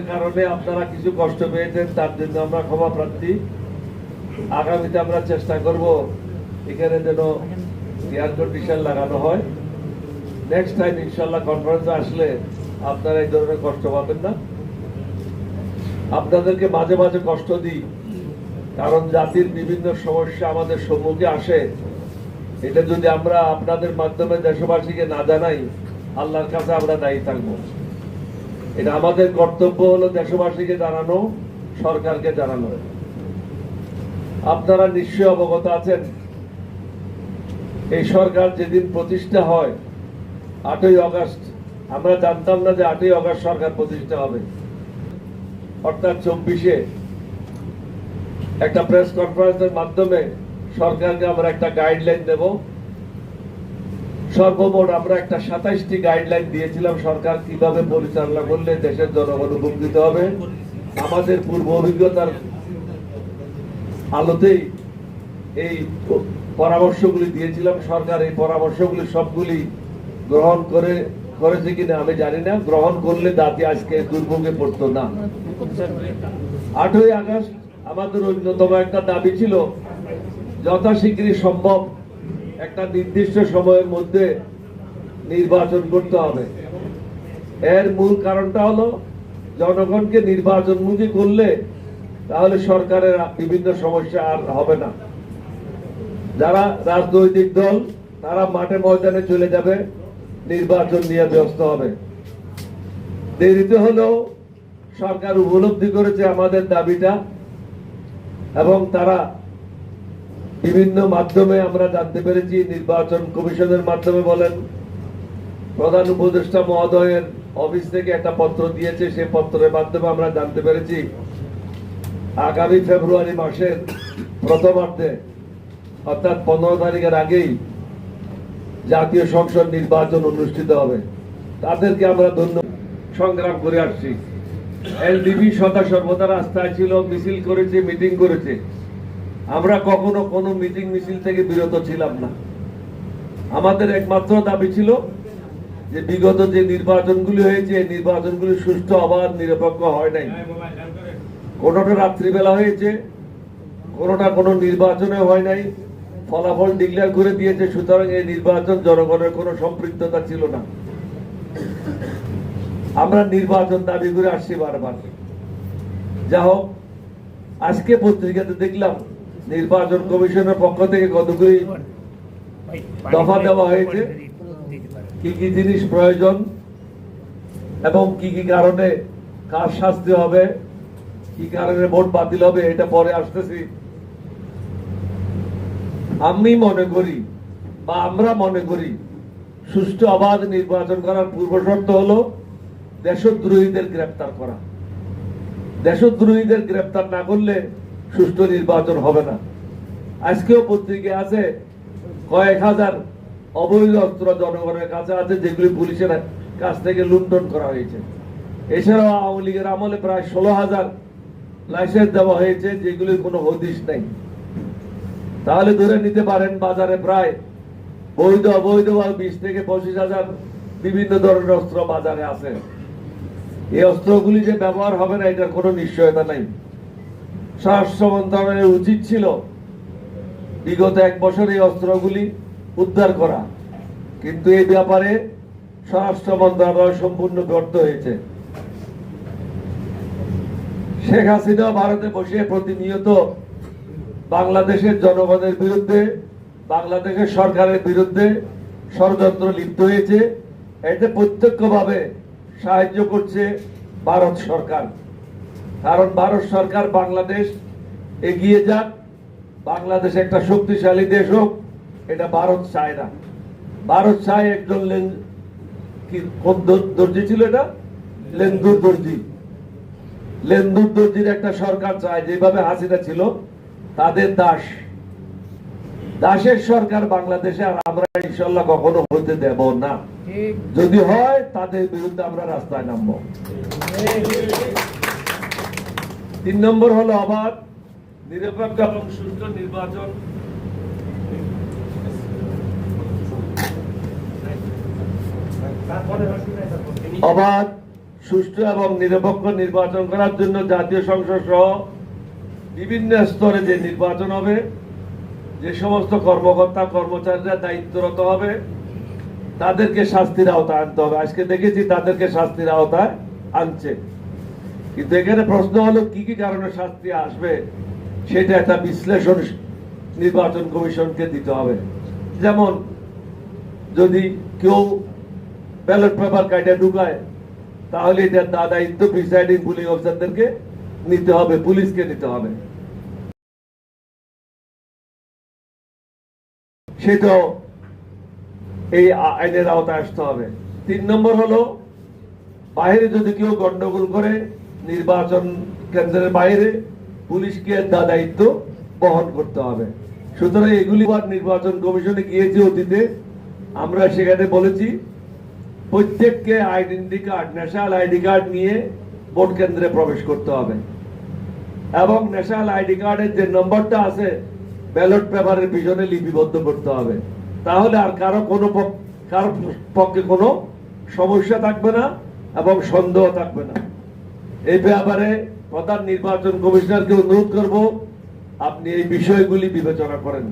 কারণে আপনারা কিছু কষ্ট পেয়েছেন, তার জন্য আমরা ক্ষমা প্রার্থী। আগামীতে আমরা চেষ্টা করব এখানে যেন এয়ার কন্ডিশন লাগানো হয়। নেক্সট টাইম ইনশাল্লাহ কনফারেন্সে আসলে আপনারা এই ধরনের কষ্ট পাবেন না। আপনাদেরকে মাঝে মাঝে কষ্ট দিই, কারণ জাতির বিভিন্ন সমস্যা আমাদের সম্মুখে আসে। এটা যদি আমরা আপনাদের মাধ্যমে দেশবাসীকে না জানাই, আল্লাহর কাছে আমরা দায়ী থাকব। এটা আমাদের কর্তব্য হলো দেশবাসীকে জানানো, সরকারকে জানানো। আপনারা নিশ্চয় অবগত আছেন, এই সরকার যেদিন প্রতিষ্ঠা হয়, আটই অগস্ট, আমরা জানতাম না যে আটই অগস্ট সরকার প্রতিষ্ঠা হবে। অর্থাৎ চব্বিশে একটা প্রেস কনফারেন্সের মাধ্যমে সরকারকে আমরা একটা গাইডলাইন দেব। সর্বমোট আমরা একটা সাতাইশটি গাইডলাইন দিয়েছিলাম, সরকার কীভাবে পরিচালনা করলে দেশের জনগণ উপকৃত হবে। আমাদের পূর্ব অভিজ্ঞতার আলোতেই এই পরামর্শগুলি দিয়েছিলাম। সরকার এই পরামর্শগুলি সবগুলি গ্রহণ করে, করেছে কিনা আমি জানি না। গ্রহণ করলে দাঁতি আজকে দুর্ভোগে পড়তো না। আটই আগস্ট আমাদের অন্যতম একটা দাবি ছিল, যথাশীঘ্রই সম্ভব একটা নির্দিষ্ট সময়ের মধ্যে নির্বাচন করতে হবে। এর মূল কারণটা হলো, জনগণকে নির্বাচনমুখী করলে তাহলে সরকারের বিভিন্ন সমস্যা আর হবে না। যারা রাজনৈতিক দল, তারা মাঠে ময়দানে চলে যাবে, নির্বাচন নিয়ে ব্যস্ত হবে। দেরিতে হলেও সরকার উপলব্ধি করেছে আমাদের দাবিটা, এবং তারা বিভিন্ন মাধ্যমে আমরা জানতে পেরেছি, নির্বাচন কমিশনের মাধ্যমে বলেন। প্রধান উপদেষ্টা মহোদয়ের অফিস থেকে একটা পত্র দিয়েছে সেই পত্রের মাধ্যমে আমরা জানতে পেরেছি, আগামী ফেব্রুয়ারি মাসের প্রথমার্ধে, অর্থাৎ পনেরো তারিখের আগেই জাতীয় সংসদ নির্বাচন অনুষ্ঠিত হবে। তাদেরকে আমরা ধন্য সংগ্রাম করে আসছি। এলডিবি সদা সর্বদা রাস্তায় ছিল, মিছিল করেছে, মিটিং করেছে। আমরা কখনো কোনো মিটিং মিছিল থেকে বিরত ছিলাম না। আমাদের একমাত্র দাবি ছিল যে বিগত যে নির্বাচনগুলি হয়েছে নির্বাচনগুলি সুষ্ঠু অবাধ নিরপেক্ষ হয় নাই। কোনোটা রাত্রিবেলা হয়েছে, কোনোটা কোনো নির্বাচনে হয় নাই। ফলাফল ডিক্লেয়ার করে দিয়েছে, সুতরাং এই নির্বাচন জনগণের কোনো সম্পৃক্ততা ছিল না। আমরা নির্বাচন দাবি করে আসছি বারবার। যা হোক, আজকে পত্রিকাতে দেখলাম নির্বাচন কমিশনের পক্ষ থেকে কতগুলি দফা দেওয়া হয়েছে? কি কি জিনিস প্রয়োজন? এবং কি কি কারণে কার শাস্তি হবে? কি কারণে ভোট বাতিল হবে? এটা পরে আসতেছি। আমি মনে করি বা আমরা মনে করি সুষ্ঠু অবাধ নির্বাচন করার পূর্ব শর্ত হলো দেশদ্রোহীদের গ্রেপ্তার করা। দেশদ্রোহীদের গ্রেপ্তার না করলে সুষ্ঠু নির্বাচন হবে না। আজকেও পত্রিকা আছে, কয়েক হাজার অবৈধ অস্ত্র জনগণের কাছে আছে, যেগুলি পুলিশের কাছ থেকে লুণ্ঠন করা হয়েছে। এছাড়াও আওয়ামী লীগের আমলে প্রায় ষোলো হাজার লাইসেন্স দেওয়া হয়েছে, যেগুলির কোনো হদিশ নেই। তাহলে ধরে নিতে পারেন, বাজারে প্রায় বৈধ, অবৈধ বা বিশ থেকে পঁচিশ হাজার বিভিন্ন ধরনের অস্ত্র বাজারে আছে। এই অস্ত্রগুলি যে ব্যবহার হবে না, এটার কোনো নিশ্চয়তা নাই। স্বরাষ্ট্র মন্ত্রণালয়ের উচিত ছিল বিগত এক বছর এই অস্ত্রগুলি উদ্ধার করা। কিন্তু এই ব্যাপারে স্বরাষ্ট্র মন্ত্রণালয় সম্পূর্ণ ব্যর্থ হয়েছে। শেখ হাসিনা ভারতে বসে প্রতিনিয়ত বাংলাদেশের জনগণের বিরুদ্ধে, বাংলাদেশের সরকারের বিরুদ্ধে ষড়যন্ত্র লিপ্ত হয়েছে। এতে প্রত্যক্ষভাবে সাহায্য করছে ভারত সরকার। কারণ ভারত সরকার বাংলাদেশ এগিয়ে যাক। বাংলাদেশ একটা শক্তিশালী দেশ হোক এটা ভারত চায় না। ভারত চায় একজন লেন- কি কোন দর্জি ছিল এটা? লেন্দুর দর্জি। লেন্দুর দর্জির একটা সরকার চায় যেভাবে হাসিনা ছিল তাদের দাস। দাসের সরকার বাংলাদেশে আর আমরা ইনশাল্লাহ কখনো হতে দেব না। যদি হয় তাদের বিরুদ্ধে আমরা রাস্তায় নামবো। তিন নম্বর হলো অবাধ নিরপেক্ষ এবং সুষ্ঠু নির্বাচন। অবাধ সুষ্ঠু এবং নিরপেক্ষ নির্বাচন করার জন্য জাতীয় সংসদ সহ বিভিন্ন স্তরে যে নির্বাচন হবে যে সমস্ত কর্মকর্তা কর্মচারীরা দায়িত্বরত হবে তাদেরকে শাস্তির আওতায় আনতে হবে। আজকে দেখেছি তাদেরকে শাস্তির আওতায় আনছে। কিন্তু এখানে প্রশ্ন হলো, কি কি কারণে শাস্তি আসবে? সেটা একটা বিশ্লেষণ নির্বাচন কমিশনকে দিতে হবে। যেমন, যদি কেউ ব্যালট পেপার কাটে ঢুকায়, তাহলে এটা দা- দায়িত্ব প্রিসাইডিং পুলিং অফিসারদেরকে নিতে হবে, পুলিশকে নিতে হবে। সেটাও এই আইনের আওতায় আসতে হবে। তিন নম্বর হলো, বাইরে যদি কেউ গন্ডগোল করে নির্বাচন কেন্দ্রের বাইরে পুলিশকে দা দায়িত্ব বহন করতে হবে। সুতরাং এগুলি নির্বাচন কমিশনে গিয়েছে অতীতে আমরা সেখানে বলেছি, প্রত্যেককে identity card, national ID card নিয়ে ভোট কেন্দ্রে প্রবেশ করতে হবে। এবং ন্যাশনাল আইডি কার্ডের যে নম্বরটা আছে, ব্যালট পেপারের পিছনে লিপিবদ্ধ করতে হবে। তাহলে আর কারও কোনো কারও পক্ষে কোনো সমস্যা থাকবে না এবং সন্দেহ থাকবে না। এই ব্যাপারে প্রধান নির্বাচন কমিশনারকে অনুরোধ করব, আপনি এই বিষয়গুলি বিবেচনা করেন।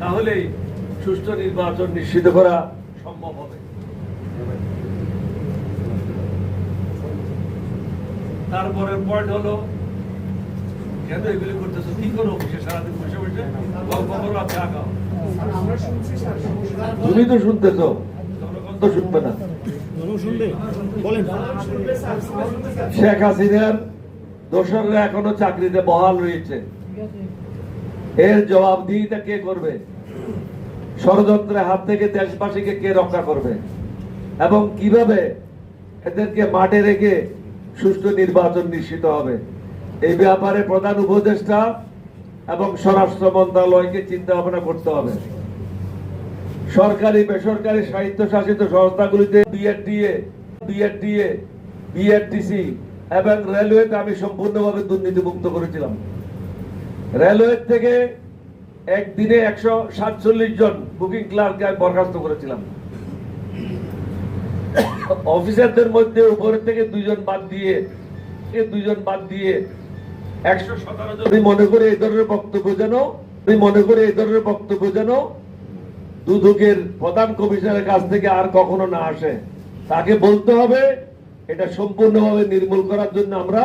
তাহলেই সুষ্ঠু নির্বাচন নিশ্চিত করা সম্ভব হবে। তারপরে পয়েন্ট হলো, কেন এগুলি করতেছো? কি করো অফিসে? সারাদিন বসে বসে গল্প করো আর তুমি তো শুনতেছো তো শুনবে না। শুনবে? শেখ হাসিনার দোসররা এখনও চাকরিতে বহাল রয়েছে। এর জবাবদিহিতা কে করবে? ষড়যন্ত্রের হাত থেকে দেশবাসীকে কে রক্ষা করবে? এবং কীভাবে এদেরকে মাঠে রেখে সুষ্ঠু নির্বাচন নিশ্চিত হবে? এই ব্যাপারে প্রধান উপদেষ্টা এবং স্বরাষ্ট্র মন্ত্রণালয়কে চিন্তা ভাবনা করতে হবে। সরকারি, বেসরকারি স্বায়ত্তশাসিত সংস্থাগুলিতে বিএডডিএ বিএডটিসি এবং রেলওয়েতে আমি সম্পূর্ণভাবে দুর্নীতিমুক্ত করেছিলাম। রেলওয়ে থেকে একদিনে একশো সাতচল্লিশ জন বুকিং ক্লার্ককে আমি বরখাস্ত করেছিলাম। অফিসারদের মধ্যে উপরের থেকে দুইজন বাদ দিয়ে, এ দুইজন বাদ দিয়ে একশো সতেরো জন। মনে করে এই ধরনের বক্তব্য যেন, আমি মনে করি এই ধরনের বক্তব্য যেন দুদকের প্রধান কমিশনারের কাছ থেকে আর কখনো না আসে। তাকে বলতে হবে, এটা সম্পূর্ণভাবে নির্মূল করার জন্য আমরা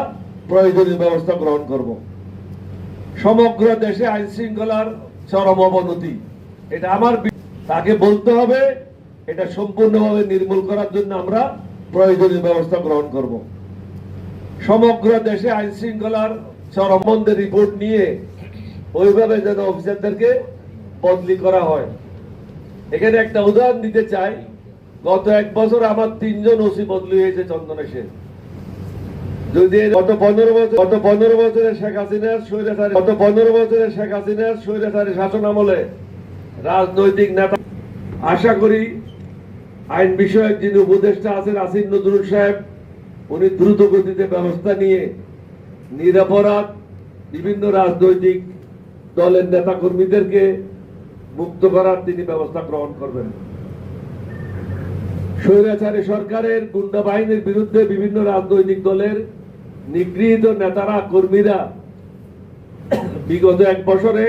প্রয়োজনীয় ব্যবস্থা গ্রহণ করব। সমগ্র দেশে আইন শৃঙ্খলার চরম অবনতি, এটা আমার তাকে বলতে হবে, এটা সম্পূর্ণভাবে নির্মূল করার জন্য আমরা প্রয়োজনীয় ব্যবস্থা গ্রহণ করব। সমগ্র দেশে আইন শৃঙ্খলার চরমবন্ধের রিপোর্ট নিয়ে ওইভাবে যেন অফিসারদেরকে বদলি করা হয়। এখানে একটা উদাহরণ দিতে চাই। গত এক বছর আমার তিনজন ওসি বদলি হয়েছে চন্দনেশে যদি গত পনেরো বছর গত পনেরো বছরে শেখ হাসিনার স্বৈরাচারী গত পনেরো বছরে শেখ হাসিনার স্বৈরাচারী শাসন আমলে রাজনৈতিক নেতা আশা করি আইন বিষয়ক যিনি উপদেষ্টা আছেন আসিন নজরুল সাহেব, উনি দ্রুত গতিতে ব্যবস্থা নিয়ে নিরাপরাধ বিভিন্ন রাজনৈতিক দলের নেতা কর্মীদেরকে মুক্ত করার তিনি ব্যবস্থা গ্রহণ করবেন। স্বৈরাচারী সরকারের গুন্ডা বাহিনীর বিরুদ্ধে বিভিন্ন রাজনৈতিক দলের নিগৃহীত নেতারা, কর্মীরা বিগত এক বছরে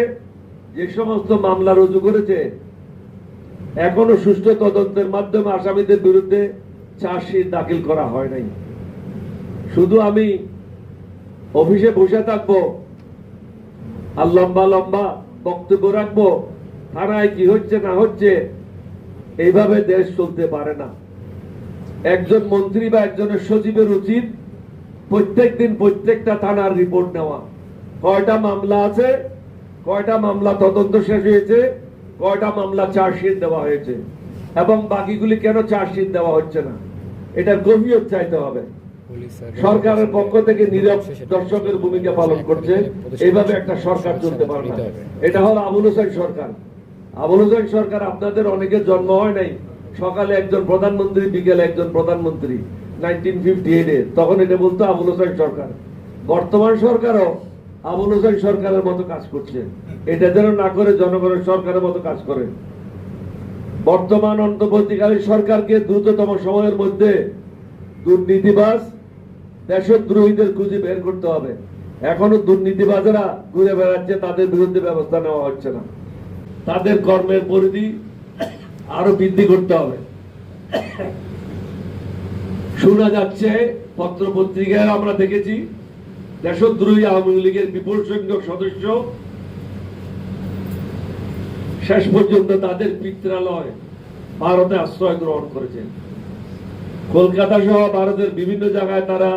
যে সমস্ত মামলা রুজু করেছে, এখনও সুষ্ঠু তদন্তের মাধ্যমে আসামিদের বিরুদ্ধে চার্জশিট দাখিল করা হয় নাই। শুধু আমি অফিসে বসে থাকব, আর লম্বা লম্বা বক্তব্য রাখব, থানায় কি হচ্ছে না হচ্ছে, এইভাবে দেশ চলতে পারে না। একজন মন্ত্রী বা একজনের সচিবের উচিত প্রত্যেক দিন প্রত্যেকটা থানার রিপোর্ট নেওয়া। কয়টা মামলা আছে, কয়টা মামলা তদন্ত শেষ হয়েছে, কয়টা মামলা চার্জশিট দেওয়া হয়েছে, এবং বাকিগুলি কেন চার্জশিট দেওয়া হচ্ছে না? এটা গভীর চাইতে হবে। সরকারের পক্ষ থেকে নীরব দর্শকের ভূমিকা পালন করছে, এইভাবে একটা সরকার চলতে পারে না। এটা হলো আবুল হোসেন সরকার। আবুল হোসেন সরকার আপনাদের অনেকের জন্ম হয় নাই। সকালে একজন প্রধানমন্ত্রী, বিকেলে একজন প্রধানমন্ত্রী নাইনটিন ফিফটি এইটে তখন এটা বলতো আবুল হোসেন সরকার। বর্তমান সরকারও আবুল হোসেন সরকারের মতো কাজ করছে। এটা যেন না করে জনগণের সরকারের মতো কাজ করে। বর্তমান অন্তর্বর্তীকালীন সরকারকে দ্রুততম সময়ের মধ্যে দুর্নীতিবাজ দেশদ্রোহীদের খুঁজে বের করতে হবে। এখনও দুর্নীতিবাজেরা ঘুরে বেড়াচ্ছে, তাদের বিরুদ্ধে ব্যবস্থা নেওয়া হচ্ছে না। তাদের কর্মের পরিধি আরও বৃদ্ধি করতে হবে। শোনা যাচ্ছে পত্র পত্রিকায় আমরা দেখেছি দেশদ্রোহী আওয়ামী লীগের বিপুল সংখ্যক সদস্য শেষ পর্যন্ত তাদের পিত্রালয় ভারতে আশ্রয় গ্রহণ করেছেন কলকাতা সহ ভারতের বিভিন্ন জায়গায় তারা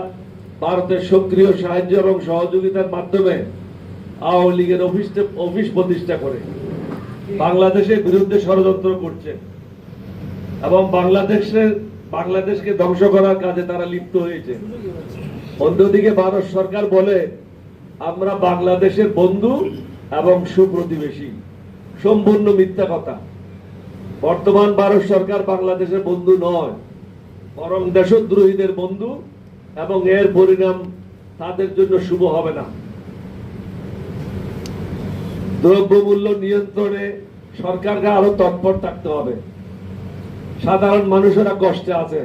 ভারতের সক্রিয় সাহায্য এবং সহযোগিতার মাধ্যমে আওয়ামী লীগের অফিস অফিস প্রতিষ্ঠা করে। বাংলাদেশের বিরুদ্ধে ষড়যন্ত্র করছে। এবং বাংলাদেশের, বাংলাদেশকে ধ্বংস করার কাজে তারা লিপ্ত হয়েছে। অন্যদিকে ভারত সরকার বলে, আমরা বাংলাদেশের বন্ধু এবং সুপ্রতিবেশী। সম্পূর্ণ মিথ্যা কথা। বর্তমান ভারত সরকার বাংলাদেশের বন্ধু নয়, বরং দেশদ্রোহীদের বন্ধু, এবং এর পরিণাম তাদের জন্য শুভ হবে না। দ্রব্যমূল্য নিয়ন্ত্রণে সরকারকে আরও তৎপর থাকতে হবে। সাধারণ মানুষেরা কষ্টে আছে।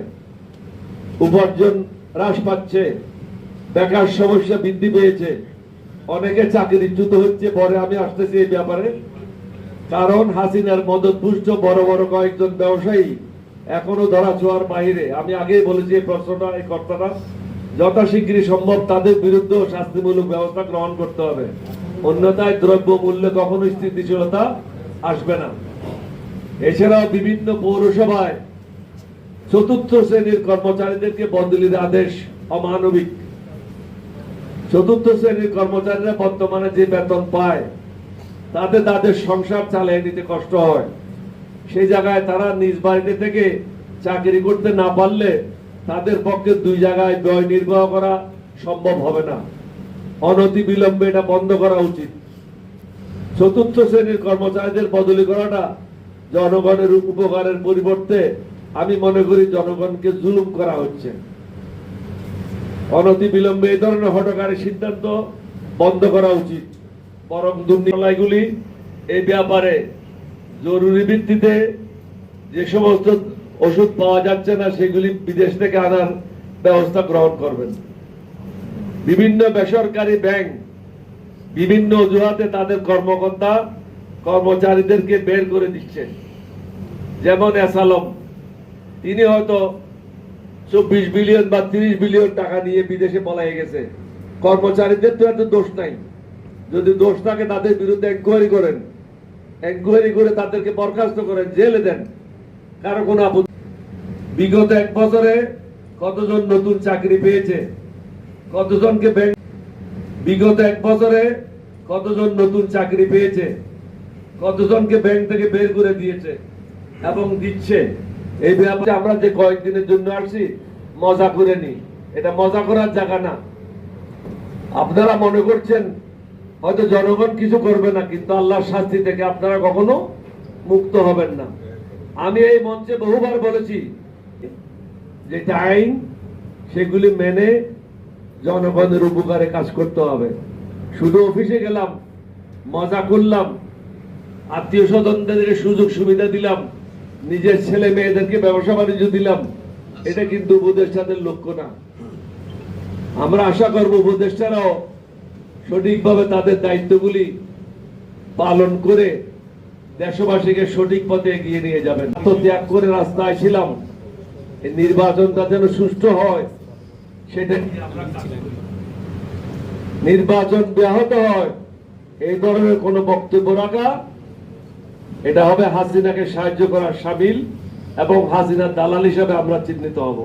উপার্জন হ্রাস পাচ্ছে। বেকার সমস্যা বৃদ্ধি পেয়েছে। অনেকে চাকরিচ্যুত হচ্ছে, পরে আমি আসতেছি এই ব্যাপারে। কারণ হাসিনার মদত পুষ্ট বড় বড় কয়েকজন ব্যবসায়ী এখনও ধরা ছোঁয়ার বাইরে। আমি আগেই বলেছি এই প্রশ্নটা, এই কর্তাটা, যথাশীঘ্রই সম্ভব তাদের বিরুদ্ধেও শাস্তিমূলক ব্যবস্থা গ্রহণ করতে হবে। অন্যথায় দ্রব্য মূল্যে কখনো স্থিতিশীলতা আসবে না। এছাড়াও বিভিন্ন পৌরসভায় চতুর্থ শ্রেণির কর্মচারীদেরকে বদলির আদেশ অমানবিক। চতুর্থ শ্রেণির কর্মচারীরা বর্তমানে যে বেতন পায়, তাতে তাদের সংসার চালিয়ে নিতে কষ্ট হয়। সেই জায়গায় তারা নিজ বাড়িতে থেকে চাকরি করতে না পারলে তাদের পক্ষে দুই জায়গায় ব্যয় নির্বাহ করা সম্ভব হবে না। অনতি বিলম্বে এটা বন্ধ করা উচিত। চতুর্থ শ্রেণির কর্মচারীদের বদলি করাটা জনগণের উপকারের পরিবর্তে আমি মনে করি জনগণকে জুলুম করা হচ্ছে। অনতি বিলম্বে এই ধরনের হটকারী সিদ্ধান্ত বন্ধ করা উচিত। বরং দুর্নীতিগুলি এই ব্যাপারে জরুরি ভিত্তিতে যে সমস্ত ওষুধ পাওয়া যাচ্ছে না, সেগুলি বিদেশ থেকে আনার ব্যবস্থা গ্রহণ করবেন। বিভিন্ন বেসরকারি ব্যাংক বিভিন্ন অজুহাতে তাদের কর্মকর্তা, কর্মচারীদেরকে বের করে দিচ্ছে। যেমন এসালম, তিনি হয়তো চব্বিশ বিলিয়ন বা তিরিশ বিলিয়ন টাকা নিয়ে বিদেশে পলাই গেছে। কর্মচারীদের তো এত দোষ নাই। যদি দোষ থাকে তাদের বিরুদ্ধে এনকোয়ারি করেন। এনকোয়ারি করে তাদেরকে বরখাস্ত করেন, জেলে দেন। কারও কোনো আপত্তি বিগত এক বছরে কতজন নতুন চাকরি পেয়েছে? কতজনকে বিগত এক বছরে কতজন নতুন চাকরি পেয়েছে? কতজনকে ব্যাংক থেকে বের করে দিয়েছে এবং দিচ্ছে? এই ব্যাপারে আমরা যে কয়েকদিনের জন্য আসছি, মজা করে নি এটা মজা করার জায়গা না। আপনারা মনে করছেন, হয়তো জনগণ কিছু করবে না, কিন্তু আল্লাহর শাস্তি থেকে আপনারা কখনো মুক্ত হবেন না। আমি এই মঞ্চে বহুবার বলেছি, যেটা আইন, সেগুলি মেনে জনগণের উপকারে কাজ করতে হবে। শুধু অফিসে গেলাম, মজা করলাম, আত্মীয় স্বজনদের সুযোগ সুবিধা দিলাম, নিজের ছেলে মেয়েদেরকে ব্যবসা বাণিজ্য দিলাম, এটা কিন্তু উপদেষ্টাদের লক্ষ্য না। আমরা আশা করব উপদেষ্টারাও সঠিকভাবে তাদের দায়িত্বগুলি পালন করে দেশবাসীকে সঠিক পথে এগিয়ে নিয়ে যাবেন। ত্যাগ করে রাস্তায় ছিলাম নির্বাচনটা যেন সুষ্ঠু হয়। নির্বাচন ব্যাহত হয়, এই ধরনের কোন বক্তব্য রাখা। এটা হবে হাসিনাকে সাহায্য করার সামিল এবং হাসিনার দালাল হিসাবে আমরা চিহ্নিত হব।